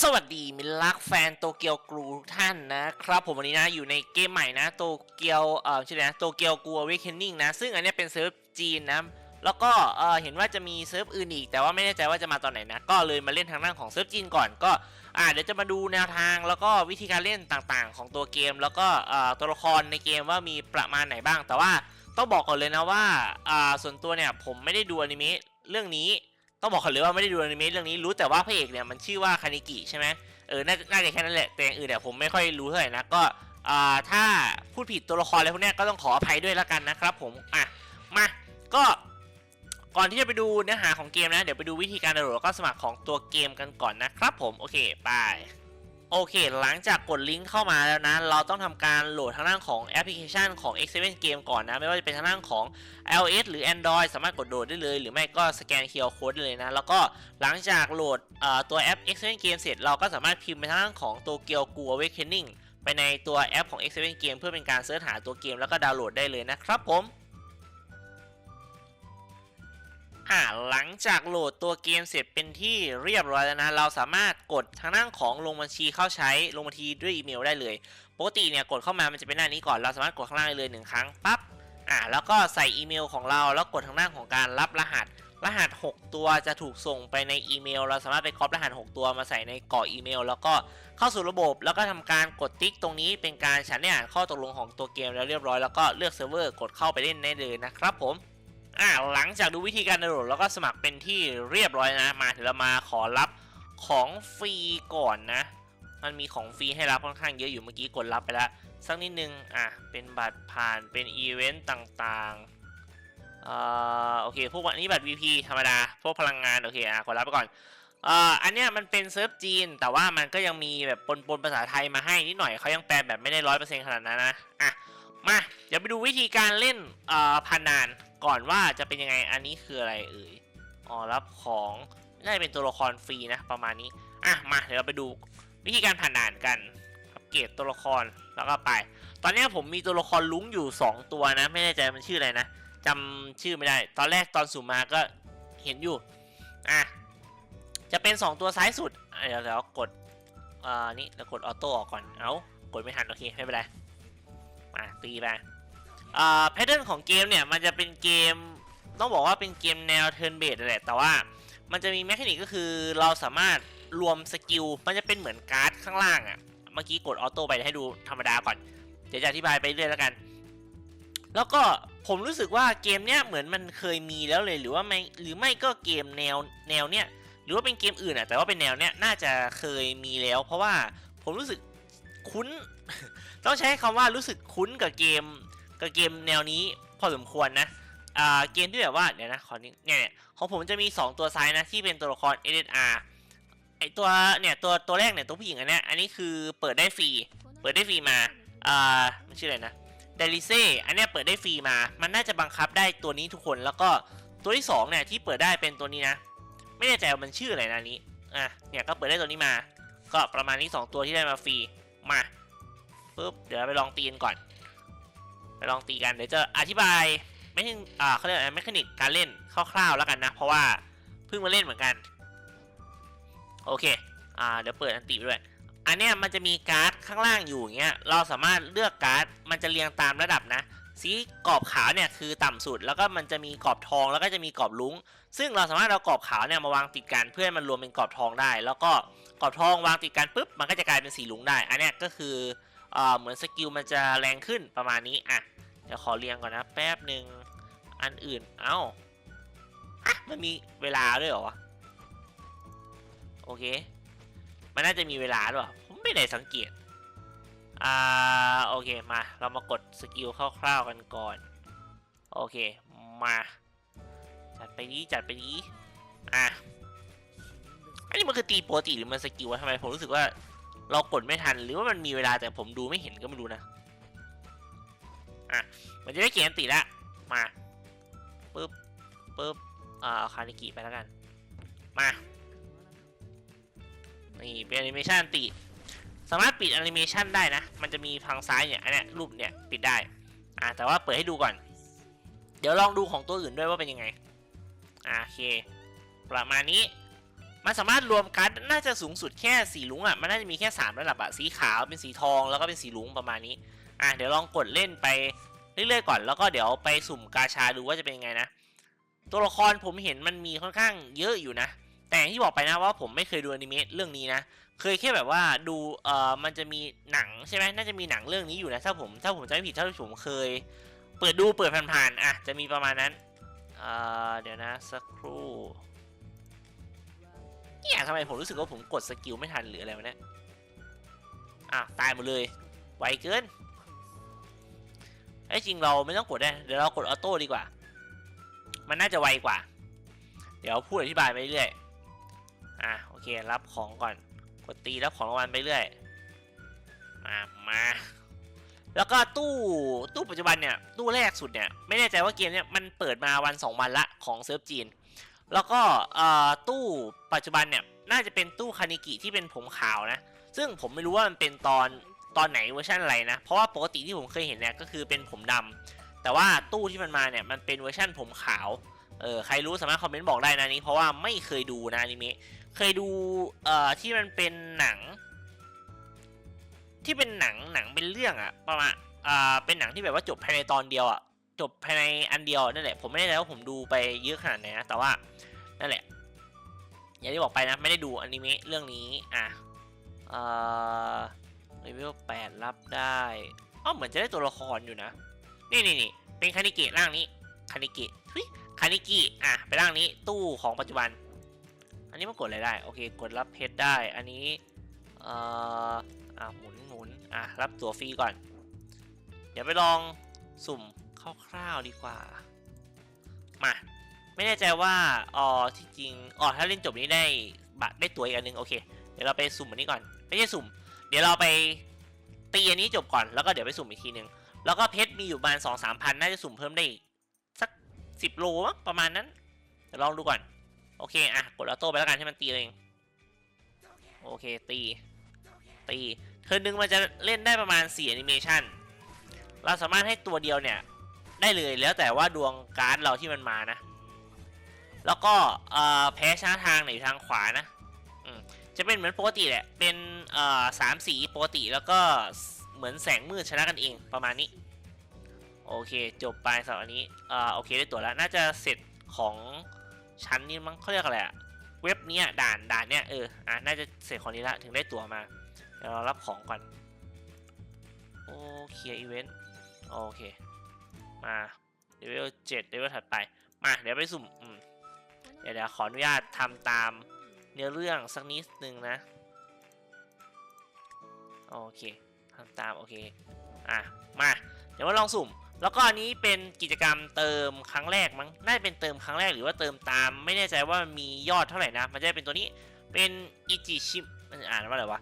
สวัสดีมิตรรักแฟนโตเกียวกรูทุกท่านนะครับ ผมวันนี้นะอยู่ในเกมใหม่นะโตเกียวเอ่อชื่ออะไรนะโตเกียวกรูเวคเ n น n งนะ ซึ่งอันนี้เป็นเซิร์ฟจีนนะ แล้วก็เอ่อเห็นว่าจะมีเซิร์ฟอื่นอีก แต่ว่าไม่แน่ใจว่าจะมาตอนไหนนะ ก็เลยมาเล่นทางด้านของเซิร์ฟจีนก่อนก็อ่าเดี๋ยวจะมาดูแนวทางแล้วก็วิธีการเล่นต่างๆ ของตัวเกม แล้วก็เอ่อตัวละครในเกมว่ามีประมาณไหนบ้าง แต่ว่าต้องบอกก่อนเลยนะว่าอ่าส่วนตัวเนี่ยผมไม่ได้ดูอนิเมะเรื่องนี้ ต้องบอกก่อนเลยว่าไม่ได้ดูอนิเมะเรื่องนี้รู้แต่ว่าพระเอกเนี่ยมันชื่อว่าคานิกิใช่ไหมเออน่าจะแค่นั้นแหละแต่อย่างอื่นเนี่ยผมไม่ค่อยรู้เท่าไหร่นะก็อ่าถ้าพูดผิดตัวละครอะไรพวกนี้ก็ต้องขออภัยด้วยละกันนะครับผมอะมาก็ก่อนที่จะไปดูเนื้อหาของเกมนะ เดี๋ยวไปดูวิธีการดาวน์โหลดก็สมัครของตัวเกมกันก่อนนะครับผม โอเค ไป โอเค หลังจากกดลิงก์เข้ามาแล้วนะ เราต้องทำการโหลดทางด้านของแอปพลิเคชันของ X7 Game ก่อนนะ ไม่ว่าจะเป็นทางด้านของ iOS หรือ Android สามารถกดโหลดได้เลย หรือไม่ก็สแกน QR Code ได้เลยนะ แล้วก็หลังจากโหลดตัวแอป X7 Game เสร็จ เราก็สามารถพิมพ์ไปทางด้านของตัวเกียวกู Awakening ไปในตัวแอปของ X7 Game เพื่อเป็นการเสิร์ชหาตัวเกมแล้วก็ดาวน์โหลดได้เลยนะครับผม อ่าหลังจากโหลดตัวเกมเสร็จเป็นที่เรียบร้อยแล้วนะ เราสามารถกดทางด้านของลงบัญชีเข้าใช้ลงบัญชีด้วยอีเมลได้เลย ปกติเนี่ยกดเข้ามามันจะเป็นหน้านี้ก่อน เราสามารถกดข้างล่างได้เลยหนึ่งครั้งปั๊บ อ่าแล้วก็ใส่อีเมลของเรา แล้วกดทางด้านของการรับรหัส รหัส 6 ตัวจะถูกส่งไปในอีเมล เราสามารถไปก๊อปรหัส 6 ตัวมาใส่ในกรอกอีเมล แล้วก็เข้าสู่ระบบ แล้วก็ทำการกดติ๊กตรงนี้เป็นการฉันได้อ่านข้อตกลงของตัวเกมแล้วเรียบร้อย แล้วก็เลือกเซิร์ฟเวอร์กดเข้าไปเล่นได้เลยนะครับผม อ่าหลังจากดูวิธีการดาวน์โหลดแล้วก็สมัครเป็นที่เรียบร้อยนะ มาถึงเรามาขอรับของฟรีก่อนนะ มันมีของฟรีให้รับค่อนข้างเยอะอยู่เมื่อกี้กดรับไปแล้วสักนิดนึงอะเป็นบัตรผ่านเป็นอีเวนต์ต่างๆอ่าโอเคพวกอันนี้บัตร VP ธรรมดา พวกพลังงานโอเคอะกดรับไปก่อนอ่าอันเนี้ยมันเป็นเซิร์ฟจีน แต่ว่ามันก็ยังมีแบบปนปนๆภาษาไทยมาให้นิดหน่อยเขายังแปลแบบไม่ได้ร้อยเปอร์เซ็นต์ขนาดนั้นนะอะ มาเดี๋ยวไปดูวิธีการเล่นอ่าพันานก่อนว่าจะเป็นยังไงอันนี้คืออะไรเอ่ยอ๋อรับของน่าจะเป็นตัวละครฟรีนะประมาณนี้อะมาเดี๋ยวเราไปดูวิธีการผ่านด่านกันอัปเกรดตัวละครแล้วก็ไป ตอนนี้ผมมีตัวละครลุ้งอยู่ 2 ตัวนะ ไม่แน่ใจมันชื่ออะไรนะจำชื่อไม่ได้ ตอนแรกตอนสุ่มมาก็เห็นอยู่อะจะเป็น 2 ตัวซ้ายสุดเดี๋ยวเดี๋ยวกดอ่านี่แล้วกดออโต้ออกก่อนเอากดไม่ทันโอเคไม่เป็นไร มาตีไปอ่าแพทเทิร์นของเกมเนี่ยมันจะเป็นเกมต้องบอกว่าเป็นเกมแนวเทิร์นเบสแหละแต่ว่ามันจะมีแมคานิกก็คือเราสามารถรวมสกิลมันจะเป็นเหมือนการ์ดข้างล่างอะ่ะเมื่อกี้กดออโต้ไปให้ดูธรรมดาก่อน เดี๋ยวจะอธิบายไปเรื่อยแล้วกัน แล้วก็ผมรู้สึกว่าเกมเนี้ยเหมือนมันเคยมีแล้วเลยหรือว่าไม่หรือไม่ก็เกมแนวแนวเนี้ยหรือว่าเป็นเกมอื่นอะแต่ว่าเป็นแนวเนี้ยน่าจะเคยมีแล้ว เพราะว่าผมรู้สึกคุ้น ต้องใช้คำว่ารู้สึกคุ้นกับเกมกับเกมแนวนี้พอสมควรนะอ่าเกมที่แบบว่าเดี๋ยวนะขอนี้เนี่ยเนี่ยของผมจะมี 2 ตัวซ้ายนะที่เป็นตัวละคร SSR ไอตัวเนี่ยตัวตัวแรกเนี่ยตัวผู้หญิงอันเนี้ยอันนี้คือเปิดได้ฟรีเปิดได้ฟรีมาอ่ามันชื่ออะไรนะเดลิเซ่อันเนี้ยเปิดได้ฟรีมา มันน่าจะบังคับได้ตัวนี้ทุกคนแล้วก็ตัวที่2เนี่ยที่เปิดได้เป็นตัวนี้นะ ไม่แน่ใจว่ามันชื่ออะไรนะนนี้อะเนี่ยก็เปิดได้ตัวนี้มา ก็ประมาณนี้ 2 ตัวที่ได้มาฟรีมา ปุ๊บเดี๋ยวเราไปลองตีกันก่อน ไปลองตีกันเดี๋ยวจะอธิบายไม่ถึงอ่าเขาเรียกอะไรแมคานิกการเล่นคร่าวๆแล้วกันนะ เพราะว่าเพิ่งมาเล่นเหมือนกัน โอเค อ่า เดี๋ยวเปิดอันติด้วย อันเนี้ยมันจะมีการ์ดข้างล่างอยู่อย่างเงี้ย เราสามารถเลือกการ์ด มันจะเรียงตามระดับนะ สีกรอบขาวเนี่ยคือต่ำสุด แล้วก็มันจะมีกรอบทอง แล้วก็จะมีกรอบลุ้ง ซึ่งเราสามารถเอากรอบขาวเนี่ยมาวางติดกันเพื่อให้มันรวมเป็นกรอบทองได้ แล้วก็กรอบทองวางติดกันปุ๊บ มันก็จะกลายเป็นสีลุ้งได้ อันเนี้ยก็คือ เหมือนสกิลมันจะแรงขึ้นประมาณนี้อะเดี๋ยวขอเรียงก่อนนะแป๊บหนึ่งอันอื่นเอ้าอะมันมีเวลาด้วยเหรอวะโอเค มันน่าจะมีเวลาด้วยผมไม่ได้สังเกตอ่าโอเคมาเรามากดสกิลคร่าวๆกันก่อนโอเคมาจัดไปดีจัดไปดีอะอันนี้มันคือตีปกติหรือมันสกิลวะทำไมผมรู้สึกว่า เรากดไม่ทันหรือว่ามันมีเวลาแต่ผมดูไม่เห็นก็ไม่รู้นะอะมันจะได้เขียนติล้วมาปึ๊บปึ๊บอ่าเอคานิกิไปแล้วกัน มานี่เป็นแอนิเมชันติสามารถปิดแอนิเมชันได้นะ มันจะมีทางซ้ายเนี่ยอันเนี้ยรูปเนี่ยปิดได้อ่าแต่ว่าเปิดให้ดูก่อน เดี๋ยวลองดูของตัวอื่นด้วยว่าเป็นยังไงอ่าโอเค ประมาณนี้ มันสามารถรวมการ์ดน่าจะสูงสุดแค่สีลุงอะ มันน่าจะมีแค่ 3 ระดับอะ สีขาวเป็นสีทองแล้วก็เป็นสีลุงประมาณนี้ อะเดี๋ยวลองกดเล่นไปเรื่อยๆก่อน แล้วก็เดี๋ยวไปสุ่มกาชาดูว่าจะเป็นยังไงนะ ตัวละครผมเห็นมันมีค่อนข้างเยอะอยู่นะ แต่อย่างที่บอกไปนะว่าผมไม่เคยดูอนิเมะเรื่องนี้นะ เคยแค่แบบว่าดูเอ่อมันจะมีหนังใช่ไหมน่าจะมีหนังเรื่องนี้อยู่นะ ถ้าผมถ้าผมจำไม่ผิดถ้าผมเคย เปิดดูเปิดผ่านๆอะจะมีประมาณนั้นเอ่อเดี๋ยวนะสักครู่ เนี่ยทำไมผมรู้สึกว่าผมกดสกิลไม่ทันหรืออะไรวะเนี่ยอะตายหมดเลย ไวเกินไอ้จริงเราไม่ต้องกดได้เดี๋ยวเรากดออโต้ดีกว่า มันน่าจะไวกว่า เดี๋ยวพูดอธิบายไปเรื่อยอะโอเครับของก่อน กดตีรับของรางวัลไปเรื่อย มามาแล้วก็ตู้ตู้ปัจจุบันเนี่ยตู้แรกสุดเนี่ยไม่แน่ใจว่าเกมเนี่ยมันเปิดมาวัน 2 วันละของเซิร์ฟจีน แล้วก็ตู้ปัจจุบันเนี่ยน่าจะเป็นตู้คานิกิที่เป็นผมขาวนะ ซึ่งผมไม่รู้ว่ามันเป็นตอนตอนไหนเวอร์ชันอะไรนะ เพราะว่าปกติที่ผมเคยเห็นเนี่ยก็คือเป็นผมดำแต่ว่าตู้ที่มันมาเนี่ยมันเป็นเวอร์ชันผมขาว เออใครรู้สามารถคอมเมนต์บอกได้นะนี้ เพราะว่าไม่เคยดูนะอนิเมะ เคยดูเอ่อที่มันเป็นหนัง ที่เป็นหนังหนังเป็นเรื่องอะประมาณอ่าเป็นหนังที่แบบว่าจบภายในตอนเดียวอะ จบภายในอันเดียวนั่นแหละผมไม่แน่ใจว่าผมดูไปเยอะขนาดไหนนะแต่ว่านั่นแหละ อย่างที่บอกไปนะไม่ได้ดูอนิเมะเรื่องนี้อะเอ่อเลเวลแปดรับได้อ๋อเหมือนจะได้ตัวละครอยู่นะ นี่นี่นี่เป็นคานิเกะร่างนี้คานิเกะทุยคานิกิอะไปร่างนี้ตู้ของปัจจุบัน อันนี้มันกดอะไรได้โอเคกดรับเพชรได้อันนี้เอ่ออะหมุนหมุนอะรับตัวฟรีก่อน เดี๋ยวไปลองสุ่ม คร่าวๆดีกว่า มา ไม่แน่ใจว่าอ๋อที่จริงอ๋อถ้าเล่นจบนี้ได้บัตรได้ตัวอีกอันหนึงโอเค เดี๋ยวเราไปสุ่มอันนี้ก่อน ไม่ใช่สุ่ม เดี๋ยวเราไปตีอันนี้จบก่อนแล้วก็เดี๋ยวไปสุ่มอีกทีหนึ่งแล้วก็เพชรมีอยู่ประมาณสองสามพันน่าจะสุ่มเพิ่มได้สักสิบโลมั้งประมาณนั้นเดี๋ยวลองดูก่อน โอเคอะกดออโต้ไปแล้วกันให้มันตีเองโอเคตีตีเทิร์นหนึ่งมันจะเล่นได้ประมาณ4แอนิเมชันเราสามารถให้ตัวเดียวเนี่ย ได้เลยแล้วแต่ว่าดวงการ์ดเราที่มันมานะ แล้วก็แพ้ชนะทางไหนทางขวานะจะเป็นเหมือนปกติแหละ เป็นสามสีปกติแล้วก็เหมือนแสงมืดชนะกันเองประมาณนี้ โอเคจบไปสำหรับอันนี้โอเคได้ตัวแล้วน่าจะเสร็จของชั้นนี้มั้งเขาเรียกอะไรอะเว็บเนี้ยด่านด่านเนี้ยเอออะน่าจะเสร็จของนี้ละถึงได้ตัวมาเดี๋ยวเรารับของก่อนโอเคอีเวนต์โอเค มาเลเวลเจ็ดเลเวลถัดไป มาเดี๋ยวไปสุ่มอืมเดี๋ยวเดี๋ยวขออนุญาตทำตามเนื้อเรื่องสักนิดนึงนะ โอเคทำตามโอเค อะ มา เดี๋ยวมาลองสุ่ม แล้วก็อันนี้เป็นกิจกรรมเติมครั้งแรกมั้ง น่าจะเป็นเติมครั้งแรกหรือว่าเติมตาม ไม่แน่ใจว่ามันมียอดเท่าไหร่นะ มันจะเป็นตัวนี้ เป็นอิจิชิมันอ่านว่าอะไรวะ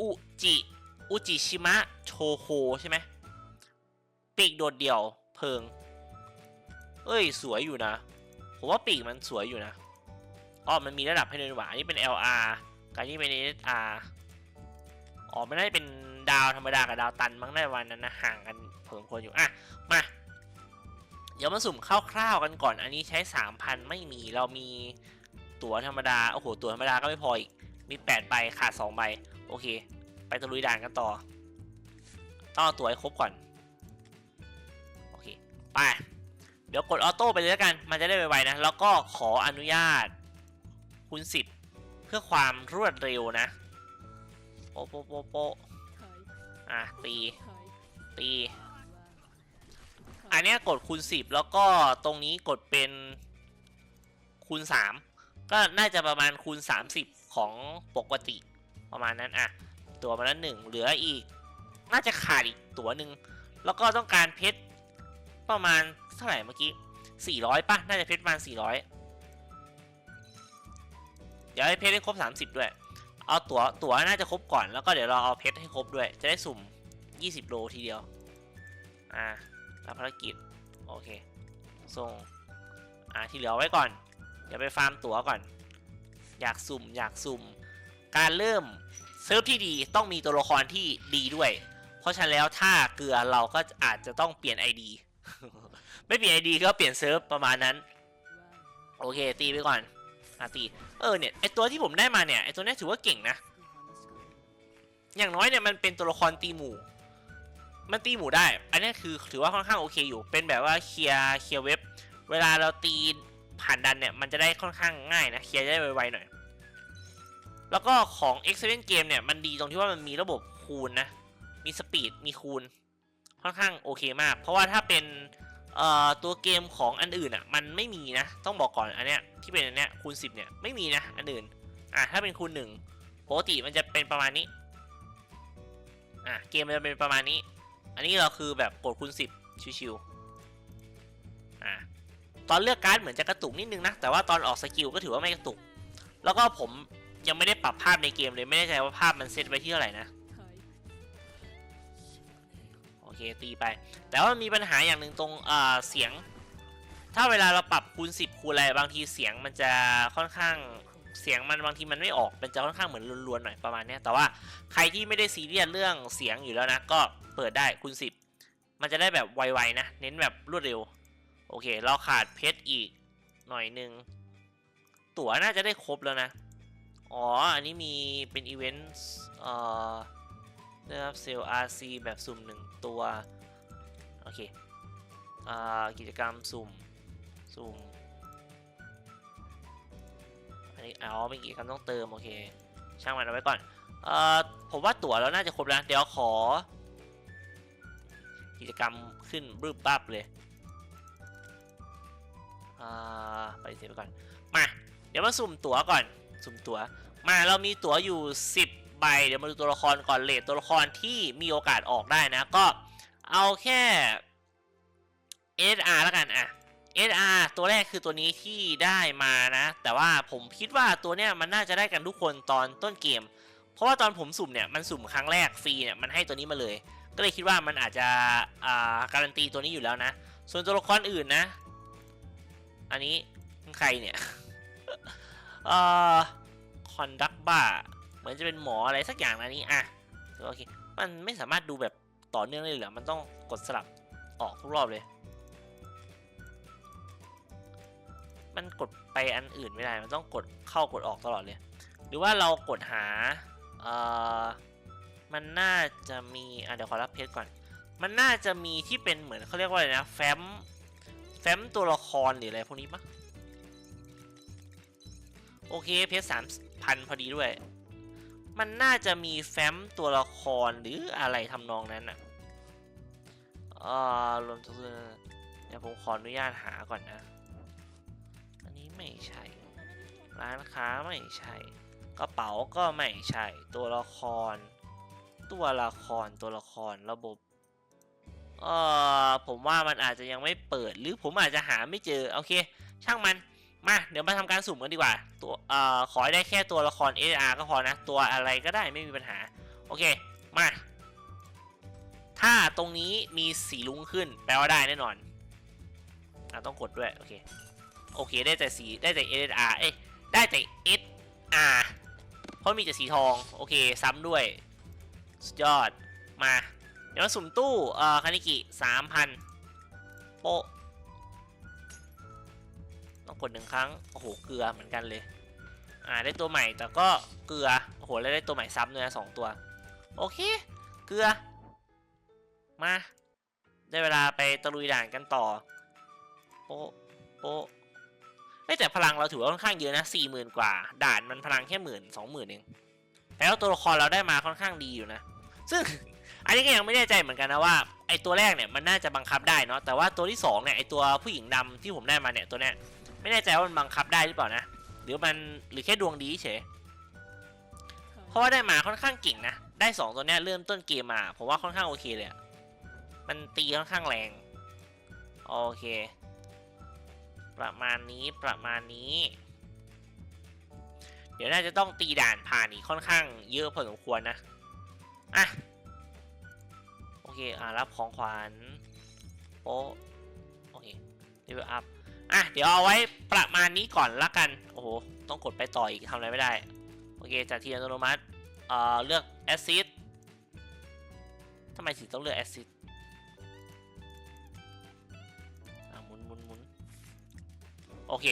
อุจิ อุจิชิมะ โชโคใช่ไหมปีกโดดเดี่ยว เพิง เอ้ยสวยอยู่นะ ผมว่าปีกมันสวยอยู่นะอ๋อมันมีระดับให้ด้วยนี่หว่าอันนี้เป็น LR กับอันนี้เป็น SR อ๋อไม่ได้เป็นดาวธรรมดากับดาวตันมั้งได้วันนั้นนะห่างกันพอสมควรอยู่อะมาเดี๋ยวมาสุ่มคร่าวๆกันก่อน อันนี้ใช้ 3,000 ไม่มีเรามีตั๋วธรรมดา โอ้โห ตั๋วธรรมดาก็ไม่พออีก มี 8 ใบ ขาด 2 ใบ โอเค ไปตะลุยด่านกันต่อ ต้องเอาตั๋วให้ครบก่อน ไป เดี๋ยวกดออโต้ไปเลยแล้วกัน มันจะได้ไวๆนะ แล้วก็ขออนุญาตคูณ10เพื่อความรวดเร็วนะโปะโปะโปโปะอะตี ตี อันนี้กดคูณ10แล้วก็ตรงนี้กดเป็นคูณ3ก็น่าจะประมาณคูณ30ของปกติประมาณนั้นอะ ตัวมาแล้วหนึ่งเหลืออีก น่าจะขาดอีกตัวหนึ่งแล้วก็ต้องการเพชร ประมาณเท่าไหร่เมื่อกี้ 400ป่ะ น่าจะเพชรประมาณ 400 เดี๋ยวให้เพชรให้ครบ 30 ด้วย เอาตัวตั๋วน่าจะครบก่อนแล้วก็เดี๋ยวเราเอาเพชรให้ครบด้วย จะได้สุ่ม 20 โลทีเดียว อ่ารับภารกิจ โอเค ส่ง อ่า ที่เหลือไว้ก่อน เดี๋ยวไปฟาร์มตั๋วก่อน อยากสุ่ม อยากสุ่ม การเริ่มเซิร์ฟที่ดีต้องมีตัวละครที่ดีด้วย เพราะฉะนั้นแล้วถ้าเกลือเราก็อาจจะต้องเปลี่ยน ID ไม่เปลี่ยน ID ก็เปลี่ยนเซิร์ฟประมาณนั้น โอเค ตีไปก่อนอะตี เออเนี่ยไอตัวที่ผมได้มาเนี่ยไอตัวนี้ถือว่าเก่งนะ อย่างน้อยเนี่ยมันเป็นตัวละครตีหมู่ มันตีหมู่ได้ อันนี้คือถือว่าค่อนข้างโอเคอยู่ เป็นแบบว่าเคลียร์เคลียร์เว็บ เวลาเราตีผ่านดันเนี่ยมันจะได้ค่อนข้างง่ายนะเคลียร์ได้ไวๆหน่อย แล้วก็ของ x อ Game เนี่ยมันดีตรงที่ว่ามันมีระบบคูณนะ มีสปีดมีคูณ ค่อนข้างโอเคมาก เพราะว่าถ้าเป็น ตัวเกมของอันอื่นอะมันไม่มีนะ ต้องบอกก่อนอันเนี้ยที่เป็นอันเนี้ยคูณ10เนี่ยไม่มีนะอันอื่นอะถ้าเป็นคูณ1ปกติมันจะเป็นประมาณนี้อะเกมมันจะเป็นประมาณนี้ อันนี้เราคือแบบกดคูณ10ชิวๆอะตอนเลือกการ์ดเหมือนจะกระตุกนิดนึงนะแต่ว่าตอนออกสกิลก็ถือว่าไม่กระตุก แล้วก็ผมยังไม่ได้ปรับภาพในเกมเลยไม่แน่ใจว่าภาพมันเซตไว้ที่เท่าไหร่นะ เคตีไป แต่ว่ามีปัญหาอย่างหนึ่งตรงเอ่อเสียง ถ้าเวลาเราปรับคูณ 10 คูณอะไรบางทีเสียงมันจะค่อนข้างเสียงมันบางทีมันไม่ออกมันจะค่อนข้างเหมือนลวนๆหน่อยประมาณนี้แต่ว่าใครที่ไม่ได้ซีเรียสเรื่องเสียงอยู่แล้วนะ ก็เปิดได้คูณ 10 มันจะได้แบบไวๆนะ เน้นแบบรวดเร็ว โอเค เราขาดเพชรอีกหน่อยหนึ่งตั๋วน่าจะได้ครบแล้วนะ อ๋อ อันนี้มีเป็นอีเวนต์เอ่อ ได้รับเซลล์ RC แบบสุ่มหนึ่งตัว โอเคกิจกรรมสุ่ม สุ่ม อันนี้อ๋อเป็นกิจกรรมต้องเติม โอเค ช่างมันเอาไว้ก่อนเอ่อผมว่าตั๋วเราน่าจะครบแล้ว เดี๋ยวขอ กิจกรรมขึ้นบึ้บปั๊บเลยอ่าไปเสียไปก่อน มา เดี๋ยวมาสุ่มตั๋วก่อน สุ่มตั๋ว มาเรามีตั๋วอยู่ 10 ใบ เดี๋ยวมาดูตัวละครก่อนเลทตัวละครที่มีโอกาสออกได้นะ ก็เอาแค่ SR แล้วกันอะ SR ตัวแรกคือตัวนี้ที่ได้มานะ แต่ว่าผมคิดว่าตัวเนี้ยมันน่าจะได้กันทุกคนตอนต้นเกม เพราะว่าตอนผมสุ่มเนี่ยมันสุ่มครั้งแรกฟรีเนี่ยมันให้ตัวนี้มาเลย ก็เลยคิดว่ามันอาจจะอ่าการันตีตัวนี้อยู่แล้วนะ ส่วนตัวละครอื่นนะ อันนี้ใครเนี่ยเอ่อคอนดักบ้า มือนจะเป็นหมออะไรสักอย่างนะนี้อะโอเคมันไม่สามารถดูแบบต่อเนื่องได้เลยเหรอมันต้องกดสลับออกทุกรอบเลย มันกดไปอันอื่นไม่ได้ มันต้องกดเข้ากดออกตลอดเลย หรือว่าเรากดหาเอ่อมันน่าจะมีอะเดี๋ยวขอรับเพจก่อน มันน่าจะมีที่เป็นเหมือนเขาเรียกว่าอะไรนะแฟ้มแฟ้มตัวละครหรืออะไรพวกนี้ปะโอเคเพจสามพันพอดีด้วย มันน่าจะมีแฟ้มตัวละครหรืออะไรทำนองนั้นอะอ่อรวมทั้งเดี๋ยวผมขออนุญาตหาก่อนนะ อันนี้ไม่ใช่ ร้านค้าไม่ใช่ กระเป๋าก็ไม่ใช่ ตัวละคร ตัวละคร ตัวละคร ระบบ เอ่อ ผมว่ามันอาจจะยังไม่เปิด หรือผมอาจจะหาไม่เจอ โอเค ช่างมัน มาเดี๋ยวมาทำการสุ่มกันดีกว่า ตัวเอ่อขอได้แค่ตัวละคร SR ก็พอนะ ตัวอะไรก็ได้ไม่มีปัญหา โอเค มา ถ้าตรงนี้มีสีลุ้งขึ้น แปลว่าได้แน่นอนอะต้องกดด้วย โอเค โอเค ได้แต่สีได้แต่ SR เอ้ยได้แต่ SR เพราะมีแต่สีทอง โอเค ซ้ำด้วย สุดยอดมา เดี๋ยวสุ่มตู้เอ่อคานิกิสามพันโปะ กดหนึ่งครั้ง โอ้โห เกลือเหมือนกันเลย อ่า ได้ตัวใหม่ แต่ก็เกลือ โอ้โห แล้วได้ตัวใหม่ซ้ำด้วยนะสองตัว โอเค เกลือ มา ได้เวลาไปตะลุยด่านกันต่อ โปโปะเฮ้ยแต่พลังเราถือว่าค่อนข้างเยอะนะสี่หมื่นกว่า ด่านมันพลังแค่หมื่นสองหมื่นเองแล้วตัวละครเราได้มาค่อนข้างดีอยู่นะ ซึ่งอันนี้ก็ยังไม่แน่ใจเหมือนกันนะว่าไอตัวแรกเนี่ยมันน่าจะบังคับได้เนาะแต่ว่าตัวที่สองเนี่ยไอตัวผู้หญิงดำที่ผมได้มาเนี่ยตัวเนี้ย ไม่แน่ใจว่ามันบังคับได้หรือเปล่านะ หรือมันหรือแค่ดวงดีเฉยเพราะว่าได้มาค่อนข้างเก่งนะ ได้สองตัวเนี้ยเริ่มต้นเกมมาผมว่าค่อนข้างโอเคเลยอะมันตีค่อนข้างแรง โอเค ประมาณนี้ประมาณนี้ เดี๋ยวน่าจะต้องตีด่านผ่านอีกค่อนข้างเยอะพอสมควรนะ อะ โอเค อ่ารับของขวัญโป๊ะโอเคเลเวลอัพ อะเดี๋ยวเอาไว้ประมาณนี้ก่อนละกัน โอ้โห ต้องกดไปต่ออีกทำอะไรไม่ได้ โอเคจากที่อัตโนมัติเอ่อเลือกแอซิดทำไมถึงต้องเลือกแอซิดอะหมุนหมุนหมุนโอเค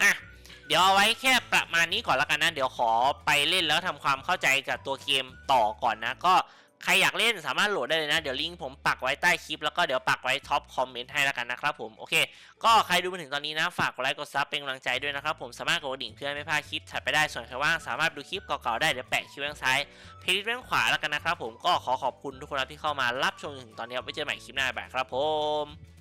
อะ เดี๋ยวเอาไว้แค่ประมาณนี้ก่อนล้วกันนะ เดี๋ยวขอไปเล่นแล้วทำความเข้าใจกับตัวเกมต่อก่อนนะ ก็ ใครอยากเล่นสามารถโหลดได้เลยนะ เดี๋ยวลิงก์ผมปักไว้ใต้คลิปแล้วก็เดี๋ยวปักไว้ท็อปคอมเมนต์ให้แล้วกันนะครับผมโอเค ก็ใครดูมาถึงตอนนี้นะ ฝากกดไลค์กดซับเป็นกำลังใจด้วยนะครับผมสามารถกดกระดิ่งเพื่อไม่พลาดคลิปถัดไปได้ส่วนใครว่างสามารถดูคลิปเก่าๆได้เดี๋ยวแปะคลิปด้างซ้ายเพลย์ลิสต์ด้านขวาแล้วกันนะครับผมก็ขอขอบคุณทุกคนที่เข้ามารับชมถึงตอนนี้ไว้เจอใหม่คลิปหน้าแบบครับผม